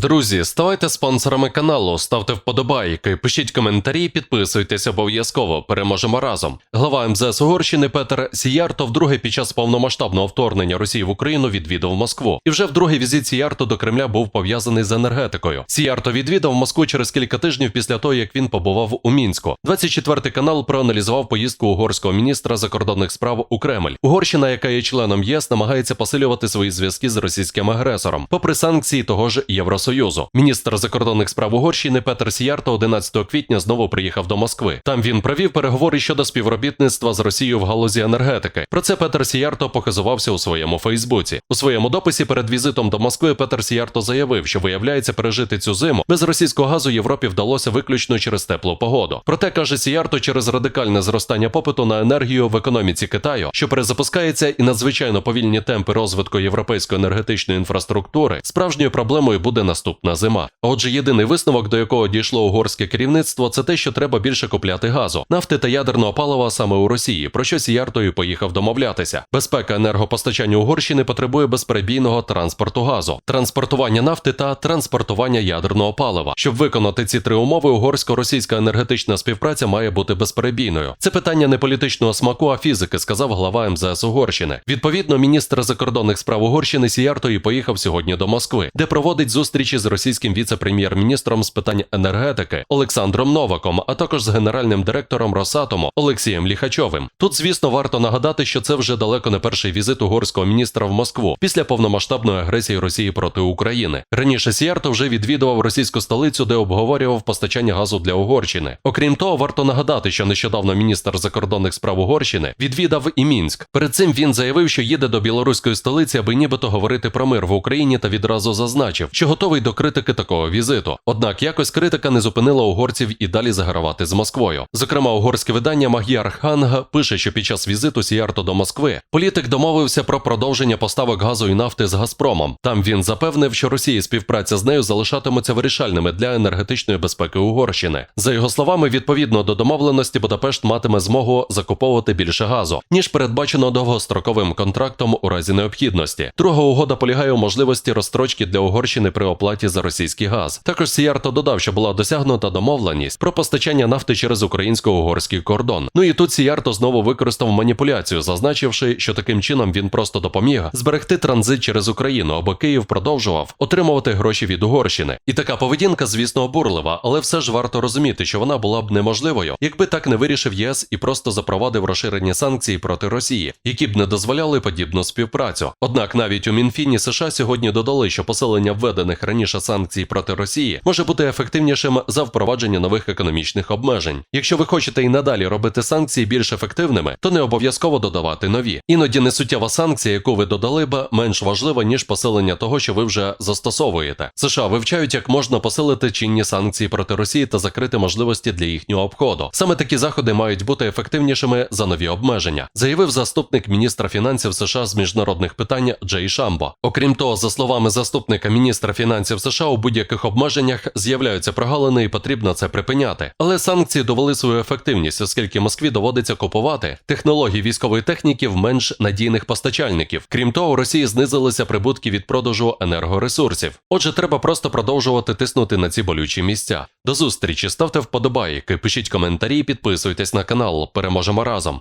Друзі, ставайте спонсорами каналу, ставте вподобайки, пишіть коментарі, підписуйтесь обов'язково. Переможемо разом. Глава МЗС Угорщини Петер Сіярто вдруге під час повномасштабного вторгнення Росії в Україну відвідав Москву. І вже вдруге візит Сіярто до Кремля був пов'язаний з енергетикою. Сіярто відвідав Москву через кілька тижнів після того, як він побував у Мінську. 24 канал проаналізував поїздку угорського міністра закордонних справ у Кремль. Угорщина, яка є членом ЄС, намагається посилювати свої зв'язки з російським агресором, попри санкції того ж Євросоюзу. Міністр закордонних справ Угорщини Петер Сіярто 11 квітня знову приїхав до Москви. Там він провів переговори щодо співробітництва з Росією в галузі енергетики. Про це Петер Сіярто показувався у своєму Фейсбуці. У своєму дописі перед візитом до Москви Петер Сіярто заявив, що виявляється пережити цю зиму без російського газу Європі вдалося виключно через теплу погоду. Проте каже Сіярто через радикальне зростання попиту на енергію в економіці Китаю, що перезапускається, і надзвичайно повільні темпи розвитку європейської енергетичної інфраструктури. Справжньою проблемою буде наступна зима. Отже, єдиний висновок, до якого дійшло угорське керівництво, це те, що треба більше купляти газу, нафти та ядерного палива саме у Росії, про що Сіярто і поїхав домовлятися. Безпека енергопостачання Угорщини потребує безперебійного транспорту газу, транспортування нафти та транспортування ядерного палива. Щоб виконати ці три умови, угорсько-російська енергетична співпраця має бути безперебійною. Це питання не політичного смаку, а фізики, сказав глава МЗС Угорщини. Відповідно, міністр закордонних справ Угорщини Сіярто і поїхав сьогодні до Москви, де проводить зустрічі з російським віце-прем'єр-міністром з питань енергетики Олександром Новаком, а також з генеральним директором Росатому Олексієм Ліхачовим. Тут, звісно, варто нагадати, що це вже далеко не перший візит угорського міністра в Москву після повномасштабної агресії Росії проти України. Раніше Сіярто вже відвідував російську столицю, де обговорював постачання газу для Угорщини. Окрім того, варто нагадати, що нещодавно міністр закордонних справ Угорщини відвідав і Мінськ. Перед цим він заявив, що їде до білоруської столиці, аби нібито говорити про мир в Україні та відразу зазначив, що готовий до критики такого візиту. Однак якось критика не зупинила угорців і далі загравати з Москвою. Зокрема, угорське видання Magyar Ханга пише, що під час візиту Сіярто до Москви політик домовився про продовження поставок газу і нафти з Газпромом. Там він запевнив, що Росія співпраця з нею залишатимуться вирішальними для енергетичної безпеки Угорщини. За його словами, відповідно до домовленості, Будапешт матиме змогу закуповувати більше газу, ніж передбачено довгостроковим контрактом у разі необхідності. Друга угода полягає у можливості розстрочки для Угорщини при оплаті за російський газ. Також Сіярто додав, що була досягнута домовленість про постачання нафти через українсько-угорський кордон. Ну і тут Сіярто знову використав маніпуляцію, зазначивши, що таким чином він просто допоміг зберегти транзит через Україну, аби Київ продовжував отримувати гроші від Угорщини. І така поведінка, звісно, обурлива, але все ж варто розуміти, що вона була б неможливою, якби так не вирішив ЄС і просто запровадив розширені санкції проти Росії, які б не дозволяли подібну співпрацю. Однак навіть у Мінфіні США сьогодні додали, що посилення введених раніше санкцій проти Росії може бути ефективнішим за впровадження нових економічних обмежень. Якщо ви хочете і надалі робити санкції більш ефективними, то не обов'язково додавати нові. Іноді несуттєва санкція, яку ви додали б, менш важлива ніж посилення того, що ви вже застосовуєте. США вивчають, як можна посилити чинні санкції проти Росії та закрити можливості для їхнього обходу. Саме такі заходи мають бути ефективнішими за нові обмеження, заявив заступник міністра фінансів США з міжнародних питань Джей Шамбо. Окрім того, за словами заступника міністра фінансів США, у будь-яких обмеженнях з'являються прогалини і потрібно це припиняти. Але санкції довели свою ефективність, оскільки Москві доводиться купувати технології військової техніки в менш надійних постачальників. Крім того, у Росії знизилися прибутки від продажу енергоресурсів. Отже, треба просто продовжувати тиснути на ці болючі місця. До зустрічі, ставте вподобайки, пишіть коментарі, підписуйтесь на канал. Переможемо разом.